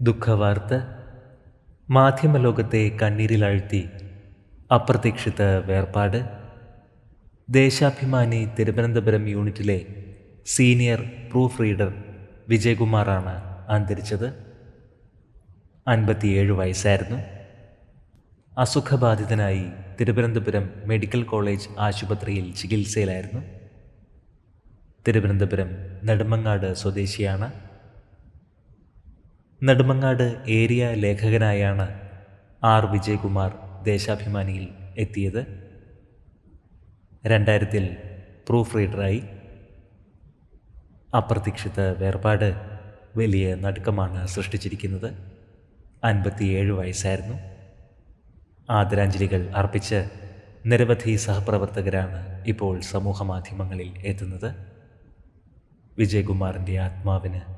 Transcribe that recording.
ദുഃഖവാർത്ത മാധ്യമലോകത്തെ കണ്ണീരിലാഴ്ത്തി അപ്രതീക്ഷിത വേർപാട് ദേശാഭിമാനി തിരുവനന്തപുരം യൂണിറ്റിലെ സീനിയർ പ്രൂഫ് റീഡർ വിജയകുമാറാണ് അന്തരിച്ചത്. അൻപത്തിയേഴ് വയസ്സായിരുന്നു. അസുഖബാധിതനായി തിരുവനന്തപുരം മെഡിക്കൽ കോളേജ് ആശുപത്രിയിൽ ചികിത്സയിലായിരുന്നു. തിരുവനന്തപുരം നെടുമങ്ങാട് സ്വദേശിയാണ് നെടുമങ്ങാട് ഏരിയ ലേഖകനായാണ് ആർ വിജയകുമാർ ദേശാഭിമാനിയിൽ എത്തിയത്. രണ്ടായിരത്തിൽ പ്രൂഫ് റീഡറായി. അപ്രതീക്ഷിത വേർപാട് വലിയ നടുക്കമാണ് സൃഷ്ടിച്ചിരിക്കുന്നത്. അൻപത്തിയേഴ് വയസ്സായിരുന്നു. ആദരാഞ്ജലികൾ അർപ്പിച്ച് നിരവധി സഹപ്രവർത്തകരാണ് ഇപ്പോൾ സമൂഹ മാധ്യമങ്ങളിൽ എത്തുന്നത്. വിജയകുമാറിന്റെ ആത്മാവിന്